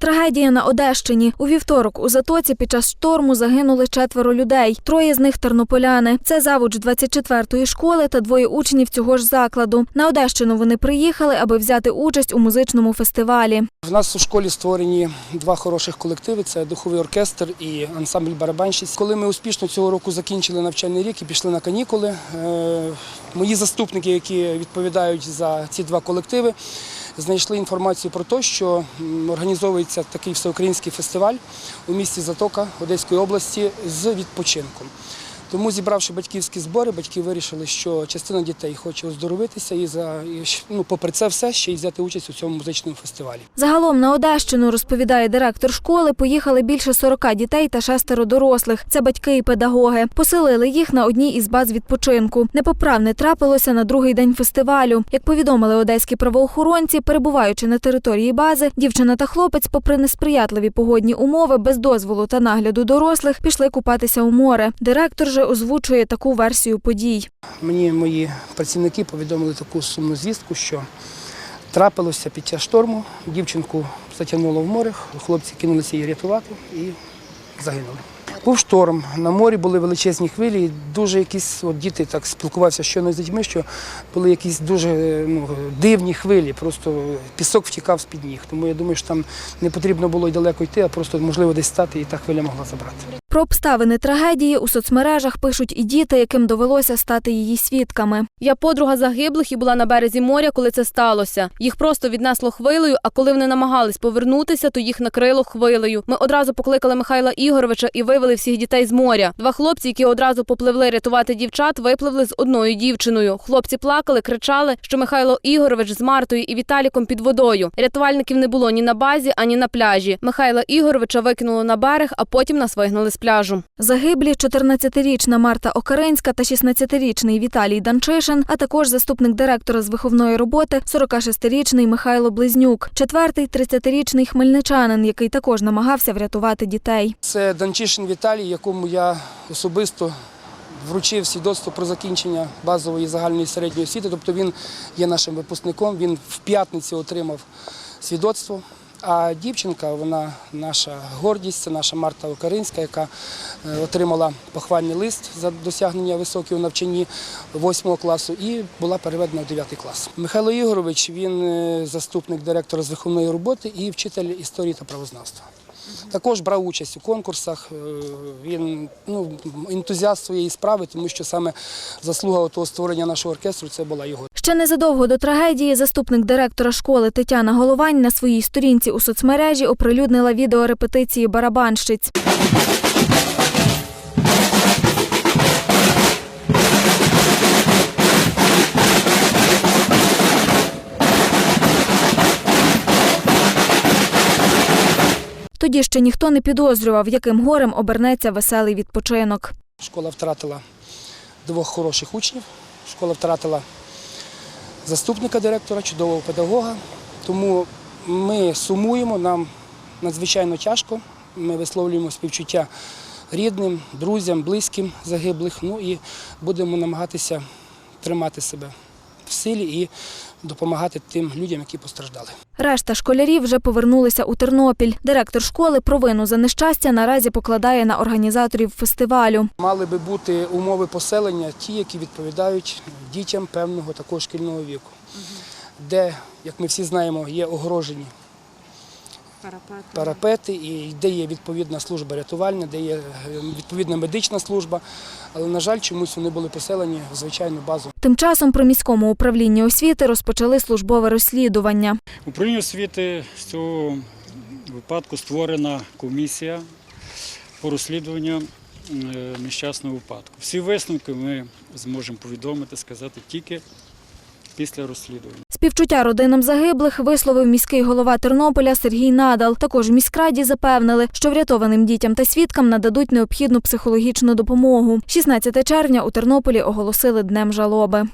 Трагедія на Одещині. У вівторок у Затоці під час шторму загинули четверо людей. Троє з них тернополяни. Це завуч 24-ї школи та двоє учнів цього ж закладу. На Одещину вони приїхали, аби взяти участь у музичному фестивалі. У нас у школі створені два хороших колективи: це духовий оркестр і ансамбль барабанщиць. Коли ми успішно цього року закінчили навчальний рік і пішли на канікули, е, мої заступники, які відповідають за ці два колективи, знайшли інформацію про те, що організовується такий всеукраїнський фестиваль у місті Затока Одеської області з відпочинком. Тому, зібравши батьківські збори, батьки вирішили, що частина дітей хоче оздоровитися і за і, ну, попри це все ще й взяти участь у цьому музичному фестивалі. Загалом на Одещину, розповідає директор школи, поїхали більше 40 дітей та шестеро дорослих. Це батьки і педагоги. Поселили їх на одній із баз відпочинку. Непоправне трапилося на другий день фестивалю. Як повідомили одеські правоохоронці, перебуваючи на території бази, дівчина та хлопець, попри несприятливі погодні умови, без дозволу та нагляду дорослих, пішли купатися у море. Директор же озвучує таку версію подій. Мені мої працівники повідомили таку сумну звістку, що трапилося під час шторму. Дівчинку затягнуло в море, хлопці кинулися її рятувати і загинули. Був шторм, на морі були величезні хвилі, дуже якісь от діти так спілкувався щойно з дітьми, що були якісь дуже ну, дивні хвилі, просто пісок втікав з-під ніг. Тому я думаю, що там не потрібно було й далеко йти, а просто можливо десь стати і та хвиля могла забрати. Про обставини трагедії у соцмережах пишуть і діти, яким довелося стати її свідками. Я подруга загиблих і була на березі моря, коли це сталося. Їх просто віднесло хвилею, а коли вони намагались повернутися, то їх накрило хвилею. Ми одразу покликали Михайла Ігоровича і вивели всіх дітей з моря. Два хлопці, які одразу попливли рятувати дівчат, випливли з одною дівчиною. Хлопці плакали, кричали, що Михайло Ігорович з Мартою і Віталіком під водою. Рятувальників не було ні на базі, ані на пляжі. Михайла Ігоровича викинуло на берег, а потім нас вигнали з пляжу. Загиблі 14-річна Марта Окаринська та 16-річний Віталій Данчишин, а також заступник директора з виховної роботи 46-річний Михайло Близнюк, четвертий 30-річний хмельничанин, який також намагався врятувати дітей. Це Данчишин Віталій, якому я особисто вручив свідоцтво про закінчення базової загальної середньої освіти. Тобто він є нашим випускником. Він в п'ятниці отримав свідоцтво. А дівчинка, вона наша гордість, це наша Марта Окаринська, яка е, отримала похвальний лист за досягнення високого у навчанні 8 класу і була переведена в 9 клас. Михайло Ігорович, він е, заступник директора з виховної роботи і вчитель історії та правознавства. Також брав участь у конкурсах. е, Він ну, ентузіаст своєї справи, тому що саме заслуга того створення нашого оркестру це була його. Ще незадовго до трагедії заступник директора школи Тетяна Головань на своїй сторінці у соцмережі оприлюднила відео репетиції барабанщиць. Тоді ще ніхто не підозрював, яким горем обернеться веселий відпочинок. Школа втратила двох хороших учнів. Школа втратила заступника директора, чудового педагога. Тому ми сумуємо, нам надзвичайно тяжко. Ми висловлюємо співчуття рідним, друзям, близьким загиблих. Ну і будемо намагатися тримати себе в силі і допомагати тим людям, які постраждали. Решта школярів вже повернулися у Тернопіль. Директор школи провину за нещастя наразі покладає на організаторів фестивалю. Мали би бути умови поселення, ті, які відповідають дітям певного такого шкільного віку, де, як ми всі знаємо, є огорожені парапети, і де є відповідна служба рятувальна, де є е, відповідна медична служба. Але, на жаль, чомусь вони були поселені в звичайну базу. Тим часом при міському управлінні освіти розпочали службове розслідування. Управління освіти з цього випадку створена комісія по розслідуванню е, нещасного випадку. Всі висновки ми зможемо повідомити, сказати тільки після розслідування. Співчуття родинам загиблих висловив міський голова Тернополя Сергій Надал. Також в міськраді запевнили, що врятованим дітям та свідкам нададуть необхідну психологічну допомогу. 16 червня у Тернополі оголосили днем жалоби.